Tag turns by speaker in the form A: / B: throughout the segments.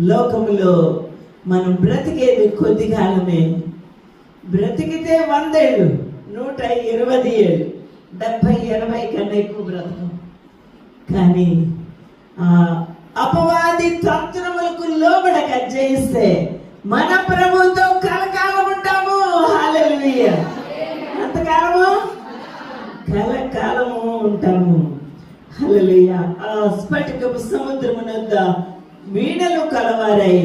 A: లోకములో మనం బ్రతికేది కొద్ది కాలమే. బ్రతికితే వందేళ్ళు నూట ఇరవై ఏళ్ళు డెబ్బై ఇరవై కన్నా ఎక్కువ బ్రతకం. కానీ ఆ అపవాది తంత్రములకు లోబడక జయిస్తే మన ప్రభుతో కలకాలం ఉంటాము. హాలెలూయ ఎంతకాలము కలకాలము ఉంటాము. హల్లెలూయ. ఆ స్ఫటికపు సముద్రమునొద్ద వీణలు కలవారై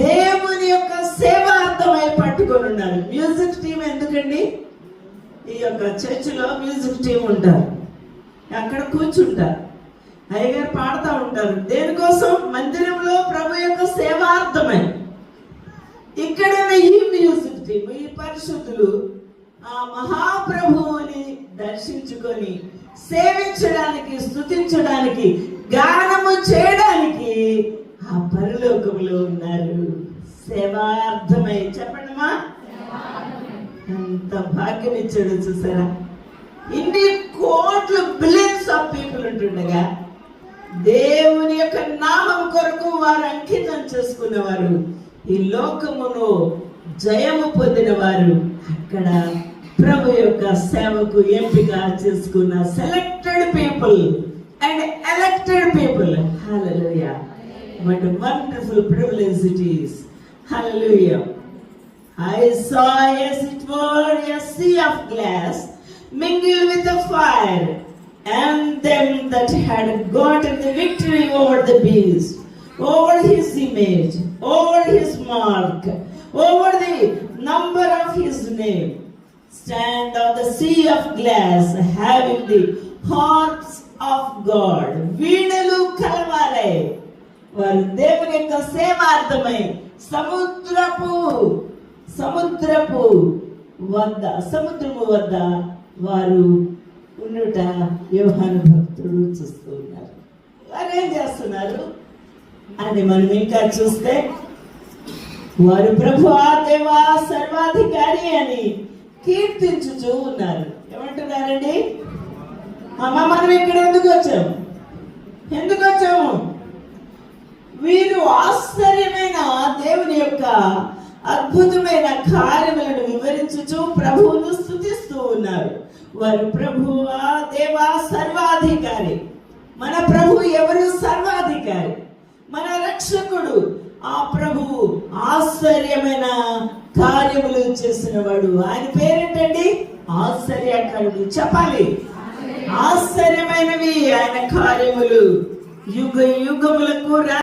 A: దేవుని యొక్క సేవార్థమై పట్టుకొని ఉన్నారు. మ్యూజిక్ టీం ఎందుకండి? ఈ యొక్క చర్చిలో మ్యూజిక్ టీం ఉంటారు. అక్కడ కూర్చుంటారు. అయ్యగారు పాడుతూ ఉంటారు. దేనికోసం? మందిరంలో ప్రభు యొక్క సేవార్థమై ఇక్కడ ఈ మ్యూజిక్ టీం ఈ పరిశుద్ధులు ఆ మహాప్రభువుని దర్శించుకొని సేవించడానికి స్థుతించడానికి గానము చేయడానికి ఆ పరలోకంలో ఉన్నారు. సేవార్థమై చెప్పండమ్మా ఎంత భాగ్యం ఇచ్చాడు చూసారా? ఇన్ని కోట్ల బిలియన్స్ ఆఫ్ పీపుల్ ఉంటుండగా దేవుని యొక్క నామం కొరకు వారు అంకితం చేసుకున్నవారు ఈ లోకమును జయము పొందిన వారు అక్కడ ప్రభు యొక్క సేవకు ఎంపిక చేసుకున్న selected people and elected people hallelujah What a wonderful privilege it is. Hallelujah. I saw as it were a sea of glass mingled with the fire, and them that had gotten the victory over the beast, over his image, over his mark, over the number of his name, stand on the sea of glass, having the harps of God. Vinalu వారు దేవుని యొక్క సేవార్థమై సముద్రపు సముద్రపు వద్ద సముద్రము వద్ద వారు ఉండుట యోహాను భక్తుడు చూస్తూ ఉన్నారు. వారు ఏం చేస్తున్నారు? అని మనం ఇంకా చూస్తే వారు ప్రభు దేవా సర్వాధికారి అని కీర్తించుచూ ఉన్నారు. ఏమంటున్నారండి? అమ్మ మనం ఇక్కడ ఎందుకు వచ్చాము ఎందుకు వచ్చాము? వీరు ఆశ్చర్యమైన దేవుని యొక్క అద్భుతమైన కార్యములను వివరించుచు ప్రభువును స్థుతిస్తూ ఉన్నారు. వారు ప్రభువా దేవా సర్వాధికారి. మన ప్రభు ఎవరు? సర్వాధికారి. మన రక్షకుడు. ఆ ప్రభువు ఆశ్చర్యమైన కార్యములు చేసిన వాడు ఆయన పేరేంటండి? ఆశ్చర్యకారుడు. చెప్పాలి. ఆశ్చర్యమైనవి ఆయన కార్యములు. యుగ యుగములకు